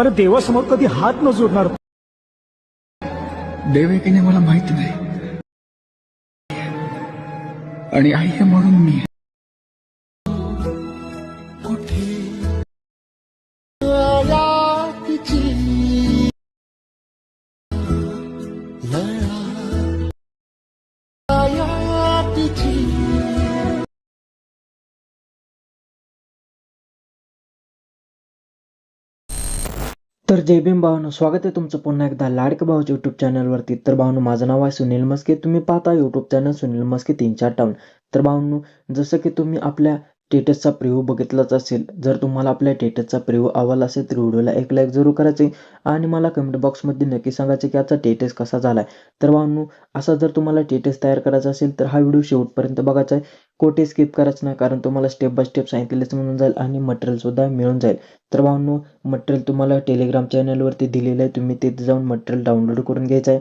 अरे देवासमोर कधी हात न जोडणार? देव आहे की नाही मला माहीत नाही. आणि आई आहे म्हणून मी तर जय भीम भावानो स्वागत आहे तुमचं पुन्हा एकदा लाडक भाऊच्या यूट्यूब चॅनलवरती तर भावानो माझं नाव आहे सुनील मस्के. तुम्ही पाहता यूट्यूब चॅनल सुनील मस्के तीन चार टाऊन तर भावनो जसं की तुम्ही आपल्या टेटसचा प्रिव्ह्यू बघितलाच असेल. जर तुम्हाला आपल्या टेटसचा प्रिव्ह्यू आवडला असेल तर व्हिडिओला एक लाईक जरूर करायचे आणि मला कमेंट बॉक्समध्ये नक्की सांगायचे की आजचा टेटस कसा झाला आहे तर भावांनो असा जर तुम्हाला टेटस तयार करायचा असेल तर हा व्हिडिओ शेवटपर्यंत बघायचा आहे. कोठे स्किप करायचं नाही कारण तुम्हाला स्टेप बाय स्टेप सांगितलेच म्हणून जाईल आणि मटेरियलसुद्धा मिळून जाईल. तर भावांनो मटेरियल तुम्हाला टेलिग्राम चॅनलवरती दिलेलं आहे. तुम्ही तिथे जाऊन मटेरियल डाउनलोड करून घ्यायचं आहे.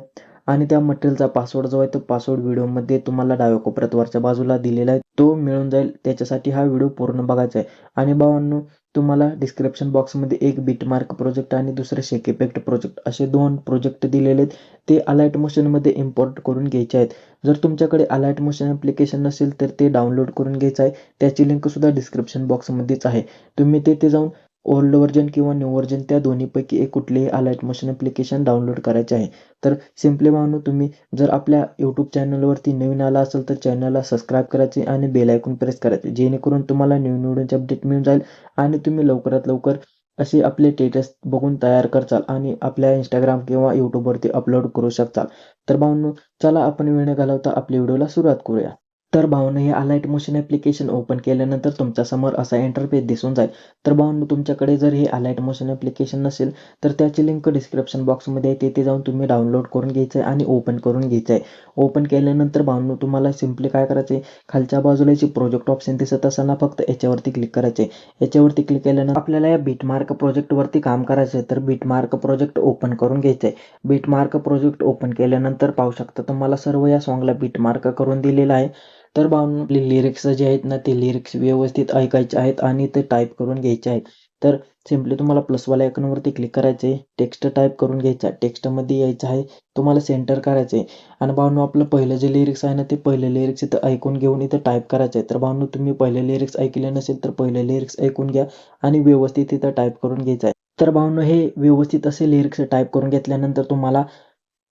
आणि त्या मटेरियलचा पासवर्ड जो आहे तो पासवर्ड व्हिडिओमध्ये तुम्हाला डाव्या कोपऱ्यात वरच्या बाजूला दिलेला आहे. तो मिळून जाईल. त्याच्यासाठी हा व्हिडिओ पूर्ण बघायचा आहे. आणि भावांनो तुम्हाला डिस्क्रिप्शन बॉक्समध्ये एक बीटमार्क प्रोजेक्ट आणि दुसरे शेक इफेक्ट प्रोजेक्ट असे दोन प्रोजेक्ट दिलेले आहेत. ते अलाइट मोशनमध्ये इम्पोर्ट करून घ्यायचे आहेत. जर तुमच्याकडे अलाइट मोशन ॲप्लिकेशन नसेल तर ते डाउनलोड करून घ्यायचं आहे. त्याची लिंकसुद्धा डिस्क्रिप्शन बॉक्समध्येच आहे. तुम्ही तेथे जाऊन ओल्ड व्हर्जन किंवा न्यू व्हर्जन त्या दोन्हीपैकी एक कुठलेही अलाइट मोशन ॲप्लिकेशन डाउनलोड करायचे आहे. तर सिम्पली म्हणून तुम्ही जर आपल्या यूट्यूब चॅनलवरती नवीन आला असेल तर चॅनलला सबस्क्राईब करायचे आणि बेल आयकॉन प्रेस करायचे. जेणेकरून तुम्हाला न्यू व्हिडिओचे अपडेट मिळून जाईल आणि तुम्ही लवकरात लवकर असे आपले टेटस बघून तयार करचाल आणि आपल्या इंस्टाग्राम किंवा यूट्यूबवरती अपलोड करू शकता तर भावनो चला आपण वेळ न घालवता आपल्या व्हिडिओला सुरुवात करूया. तर भावनं हे अलाईट मोशन ॲप्लिकेशन ओपन केल्यानंतर तुमच्यासमोर असा इंटरफेस दिसून जाईल. तर भावनं तुमच्याकडे जर हे अलाईट मोशन ॲप्लिकेशन नसेल तर त्याची लिंक डिस्क्रिप्शन बॉक्समध्ये आहे. तेथे जाऊन तुम्ही डाउनलोड करून घ्यायचं आहे आणि ओपन करून घ्यायचं आहे ओपन केल्यानंतर भावनं तुम्हाला सिम्पली काय करायचं आहे खालच्या बाजूला याची प्रोजेक्ट ऑप्शन दिसत असताना फक्त याच्यावरती क्लिक करायचे याच्यावरती क्लिक केल्यानंतर आपल्याला या बीटमार्क प्रोजेक्टवरती काम करायचं आहे तर बीटमार्क प्रोजेक्ट ओपन करून घ्यायचं आहे बीटमार्क प्रोजेक्ट ओपन केल्यानंतर पाहू शकता तुम्हाला सर्व या सॉंगला बीटमार्क करून दिलेला आहे. तर भावनो लिरिक्स जे आहेत ना ते लिरिक्स व्यवस्थित ऐकायचे आहेत आणि ते टाईप करून घ्यायचे आहेत. तर सिम्पली तुम्हाला प्लसवाल्या आयकॉनवरती क्लिक करायचे आहे. टेक्स्ट टाईप करून घ्यायचा आहे. टेक्स्टमध्ये यायचं आहे. तुम्हाला सेंटर करायचं आहे. आणि भावनो आपलं पहिलं जे लिरिक्स आहे ना ते पहिलं लिरिक्स इथं ऐकून घेऊन इथं टाईप करायचं आहे. तर भावनो तुम्ही पहिले लिरिक्स ऐकले नसेल तर पहिले लिरिक्स ऐकून घ्या आणि व्यवस्थित इथं टाईप करून घ्यायचं आहे. तर भावनो हे व्यवस्थित असे लिरिक्स टाईप करून घेतल्यानंतर तुम्हाला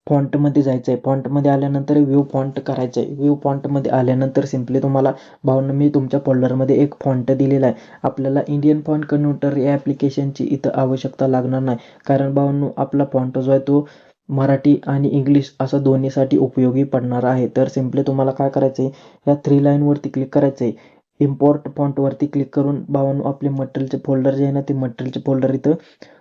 फॉन्टमध्ये जायचं आहे फॉन्टमध्ये आल्यानंतर व्ह्यू फॉन्ट करायचं आहे व्ह्यू फॉन्टमध्ये आल्यानंतर सिम्पली तुम्हाला भावनं मी तुमच्या फोल्डरमध्ये एक फॉन्ट दिलेला आहे आपल्याला इंडियन फॉन्ट कन्व्हर्टर या ॲप्लिकेशनची इथं आवश्यकता लागणार नाही. कारण भावनो आपला फॉन्ट जो आहे तो मराठी आणि इंग्लिश असं दोन्हीसाठी उपयोगी पडणार आहे. तर सिम्पली तुम्हाला काय करायचं आहे या थ्री लाईनवरती क्लिक करायचं आहे इम्पोर्ट फॉन्टवरती क्लिक करून भावानो आपले मटेरियलचे फोल्डर जे आहे ना ते मटेरियलचे फोल्डर इथं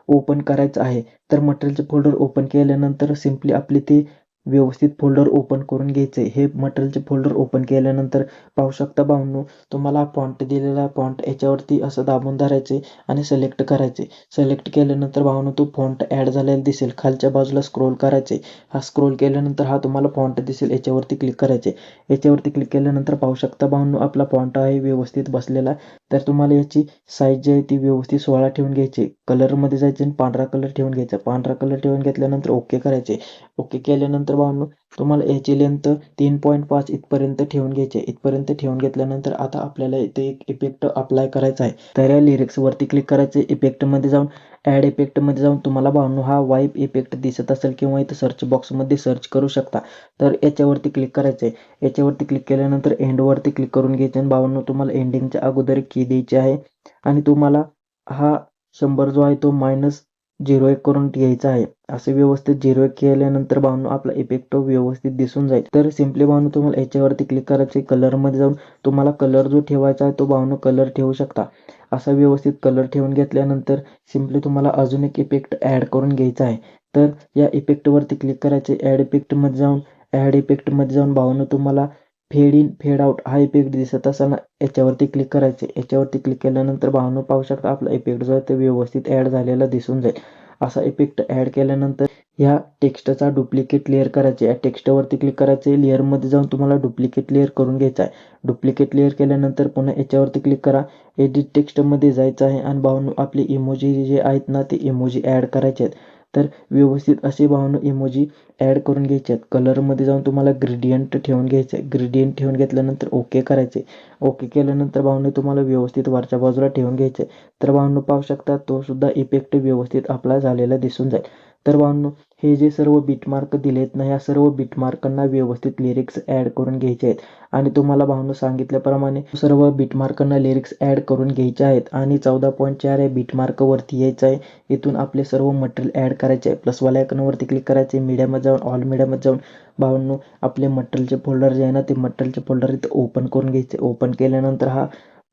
ओपन करायचं आहे. तर मटेरियलचे फोल्डर ओपन केल्यानंतर सिम्पली आपले ते व्यवस्थित फोल्डर ओपन करून घ्यायचे हे मटेरियलचे फोल्डर ओपन केल्यानंतर पाहू शकता बावनू तुम्हाला फॉन्ट दिलेला फॉन्ट याच्यावरती असं दाबून धरायचे आणि सिलेक्ट करायचे सिलेक्ट केल्यानंतर भावनो तो फॉन्ट ॲड झालेला दिसेल. खालच्या बाजूला स्क्रोल करायचे हा स्क्रोल केल्यानंतर हा तुम्हाला फॉन्ट दिसेल. याच्यावरती क्लिक करायचे याच्यावरती क्लिक केल्यानंतर पाहू शकता बावनू आपला फॉन्ट आहे व्यवस्थित बसलेला. तर तुम्हाला याची साईज जी आहे ती व्यवस्थित सोळा ठेवून घ्यायची. कलरमध्ये जायचे आणि पांढरा कलर ठेवून घ्यायचा. पांढरा कलर ठेवून घेतल्यानंतर ओके करायचे ओके केल्यानंतर भावनो तुम्हाला याची लेंथ तीन पॉईंट पाच इथपर्यंत ठेवून घ्यायची. आहे इथपर्यंत ठेवून घेतल्यानंतर आता आपल्याला इथे एक इफेक्ट अप्लाय करायचा आहे. तर या लिरिक्सवरती क्लिक करायचे. इफेक्टमध्ये जाऊन ॲड इफेक्टमध्ये जाऊन तुम्हाला भावनो हा वाईप इफेक्ट दिसत असेल किंवा इथं सर्च बॉक्समध्ये सर्च करू शकता. तर याच्यावरती क्लिक करायचं आहे याच्यावरती क्लिक केल्यानंतर एंडवरती क्लिक करून घ्यायचे आणि भावनो तुम्हाला एंडिंगच्या अगोदर की द्यायची आहे. आणि तुम्हाला हा शंभर जो आहे तो मायनस झिरो एक करून घ्यायचा आहे. असे व्यवस्थित झिरो एक केल्यानंतर भावनो आपला इफेक्ट व्यवस्थित दिसून जाईल. तर सिम्पली भावनो तुम्हाला याच्यावरती क्लिक करायचे कलरमध्ये जाऊन तुम्हाला कलर जो ठेवायचा आहे तो भावनो कलर ठेवू शकता. असा व्यवस्थित कलर ठेवून घेतल्यानंतर सिम्पली तुम्हाला अजून एक इफेक्ट ॲड करून घ्यायचा आहे. तर या इफेक्टवरती क्लिक करायचे ॲड इफेक्टमध्ये जाऊन ॲड इफेक्टमध्ये जाऊन भावनो तुम्हाला फेड इन फेड आउट हा इफेक्ट दिसत असताना याच्यावरती क्लिक करायचे. याच्यावरती क्लिक केल्यानंतर भावनो पाहू शकता आपला इफेक्ट जो आहे ते व्यवस्थित ॲड झालेला दिसून जाईल. असा इफेक्ट ॲड केल्यानंतर ह्या टेक्स्टचा डुप्लिकेट लेअर करायचे. या टेक्स्टवरती क्लिक करायचे. लेअरमध्ये जाऊन तुम्हाला डुप्लिकेट लेअर करून घ्यायचा आहे. डुप्लिकेट लेअर केल्यानंतर पुन्हा याच्यावरती क्लिक करा. एडिट टेक्स्टमध्ये जायचं आहे आणि भावनो आपले इमोजी जे आहेत ना ते इमोजी ॲड करायचे आहेत. तर व्यवस्थित असे भावनं इमोजी ॲड करून घ्यायचे आहेत कलरमध्ये जाऊन तुम्हाला ग्रेडियंट ठेवून घ्यायचं आहे ग्रेडियंट ठेवून घेतल्यानंतर ओके करायचे ओके केल्यानंतर भावनो तुम्हाला व्यवस्थित वरच्या बाजूला ठेवून घ्यायचे तर भावनं पाहू शकता तो सुद्धा इफेक्ट व्यवस्थित आपला झालेला दिसून जाईल. तर भावनं हे जे सर्व बीटमार्क दिलेत ना या सर्व बीटमार्कांना व्यवस्थित लिरिक्स ॲड करून घ्यायचे आहेत. आणि तुम्हाला भावनो सांगितल्याप्रमाणे सर्व बीटमार्कांना लिरिक्स ॲड करून घ्यायचे आहेत. आणि चौदा पॉईंट चार या बीटमार्कवरती यायचं आहे. इथून आपले सर्व मटेरियल ॲड करायचे आहे. प्लसवाल्या आयकॉनवरती क्लिक करायचे मीडियामध्ये जाऊन ऑल मीडियामध्ये जाऊन भावनो आपले मटेरियलचे फोल्डर जे आहे ना ते मटेरियलचे फोल्डर इथं ओपन करून घ्यायचे. ओपन केल्यानंतर हा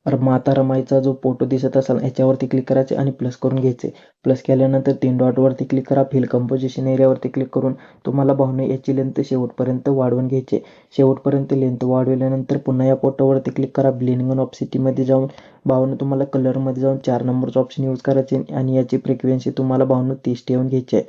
माता रमाईचा जो फोटो दिसत असेल याच्यावरती क्लिक करायचे आणि प्लस करून घ्यायचे. प्लस केल्यानंतर तीन डॉटवरती क्लिक करा फिल कंपोजिशन एरियावरती क्लिक करून तुम्हाला भावने याची लेंथ शेवटपर्यंत वाढवून घ्यायचे. शेवटपर्यंत लेंथ वाढविल्यानंतर पुन्हा या फोटोवरती क्लिक करा ब्लिनिंग ऑफ सिटीमध्ये जाऊन भावनं तुम्हाला कलरमध्ये जाऊन चार नंबरचं ऑप्शन यूज करायचे आणि याची फ्रिक्वेन्सी तुम्हाला भावनं तीस ठेवून घ्यायची. आहे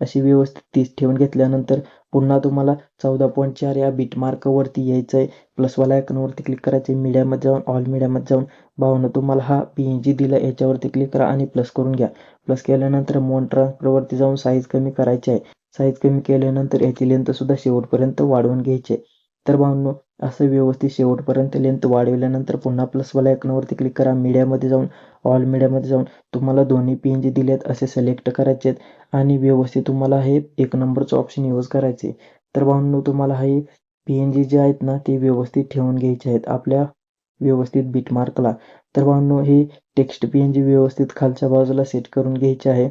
अशी व्यवस्थित तीस ठेवून घेतल्यानंतर पुन्हा तुम्हाला चौदा पॉईंट चार या बीटमार्कवरती यायचं आहे प्लसवाला आयकॉनवरती क्लिक करायचे मीडियामध्ये जाऊन ऑल मीडियामध्ये जाऊन भावना तुम्हाला हा पी एन जी दिला याच्यावरती क्लिक करा आणि प्लस करून घ्या. प्लस केल्यानंतर मोन ट्रान्सफरवरती जाऊन साईज कमी करायची आहे साईज कमी केल्यानंतर याची लेंथसुद्धा शेवटपर्यंत वाढवून घ्यायची आहे तर भावनो असं व्यवस्थित शेवटपर्यंत लेंथ वाढवल्यानंतर पुन्हा प्लसवाल्या आयकॉनवरती क्लिक करा. मीडियामध्ये जाऊन ऑल मीडियामध्ये जाऊन तुम्हाला दोन्ही पी एन जी दिलेत असे सिलेक्ट करायचे आहेत आणि व्यवस्थित तुम्हाला हे एक नंबरचं ऑप्शन यूज करायचे तर भावनो तुम्हाला हे पी एन जी जे आहेत ना ते व्यवस्थित ठेवून घ्यायचे आहेत आपल्या व्यवस्थित बीटमार्कला तर भावनो हे टेक्स्ट पी एन जी व्यवस्थित खालच्या बाजूला सेट करून घ्यायचे आहे.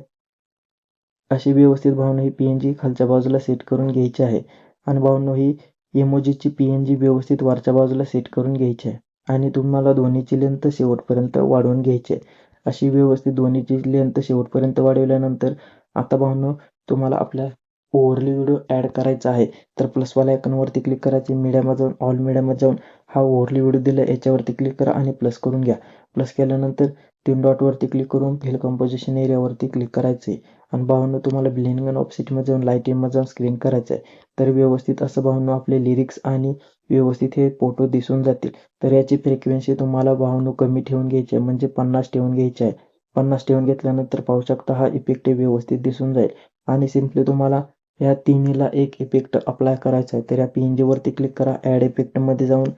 अशी व्यवस्थित भावनो ही पी एन जी खालच्या बाजूला सेट करून घ्यायची आहे. आणि भावनो ही इमोजीची पी एन जी व्यवस्थित वरच्या बाजूला सेट करून घ्यायची आहे आणि तुम्हाला दोन्हीची लेंथ शेवटपर्यंत वाढवून घ्यायची आहे. अशी व्यवस्थित दोन्हीची लेंथ शेवटपर्यंत वाढवल्यानंतर आता भावनो तुम्हाला आपल्या ओव्हरली व्हिडिओ ॲड करायचा आहे. तर प्लसवाल्या आयकॉनवरती क्लिक करायचे मीडियामध्ये जाऊन ऑल मीडियामध्ये जाऊन हा ओव्हरली व्हिडिओ दिला याच्यावरती क्लिक करा आणि प्लस करून घ्या. प्लस केल्यानंतर तीन डॉटवरती क्लिक करून फिल कंपोजिशन एरियावरती क्लिक करायचे आणि भावनो तुम्हाला ब्लिनिंग अँड ऑफसेटमध्ये जाऊन लाईटिंगमध्ये जाऊन स्क्रीन करायचं आहे तर व्यवस्थित असं भावनो आपले लिरिक्स आणि व्यवस्थित हे फोटो दिसून जातील. तर याची फ्रिक्वेन्सी तुम्हाला भावनो कमी ठेवून घ्यायची आहे म्हणजे पन्नास ठेवून घ्यायची आहे पन्नास ठेवून घेतल्यानंतर पाहू शकता हा इफेक्ट व्यवस्थित दिसून जाईल. आणि सिम्पली तुम्हाला या तिन्हीला एक इफेक्ट अप्लाय करायचा आहे. तर या पी एन जीवरती क्लिक करा. ॲड इफेक्टमध्ये जाऊन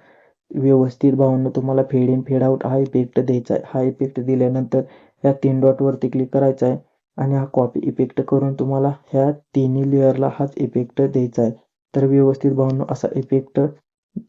व्यवस्थित भावनं तुम्हाला फेड इन फेड आउट हा इफेक्ट द्यायचा आहे. हा इफेक्ट दिल्यानंतर या तीन डॉटवरती क्लिक करायचा आहे आणि हा कॉपी इफेक्ट करून तुम्हाला ह्या तिन्ही लेअरला हाच इफेक्ट द्यायचा आहे. तर व्यवस्थित भावनो असा इफेक्ट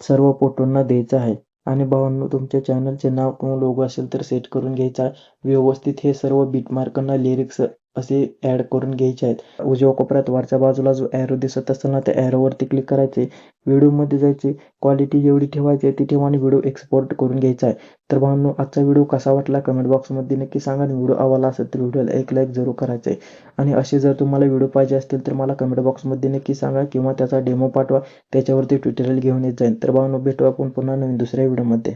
सर्व फोटोंना द्यायचा आहे. आणि भावांनो तुमच्या चॅनलचे नाव किंवा लोगो असेल तर सेट करून घ्यायचा आहे. व्यवस्थित हे सर्व बीटमार्कांना लिरिक्स असे ॲड करून घ्यायचे आहेत. उजव्या कोपऱ्यात वरच्या बाजूला जो ॲरो दिसत असेल ना त्या ॲरोवरती क्लिक करायचे. व्हिडिओमध्ये जायचे क्वालिटी जेवढी ठेवायची आहे ती ठेवा आणि व्हिडिओ एक्सपोर्ट करून घ्यायचा आहे. तर भावांनो आजचा व्हिडिओ कसा वाटला कमेंट बॉक्समध्ये नक्की सांगा आणि व्हिडिओ आवडला असेल तर व्हिडिओला एक लाईक जरूर करायचं आहे. आणि असे जर तुम्हाला व्हिडिओ पाहिजे असतील तर मला कमेंट बॉक्समध्ये नक्की सांगा किंवा त्याचा डेमो पाठवा. त्याच्यावरती ट्युटोरियल घेऊन येत जाईल तर भावांनो भेटू आपण पुन्हा नवीन दुसऱ्या व्हिडिओमध्ये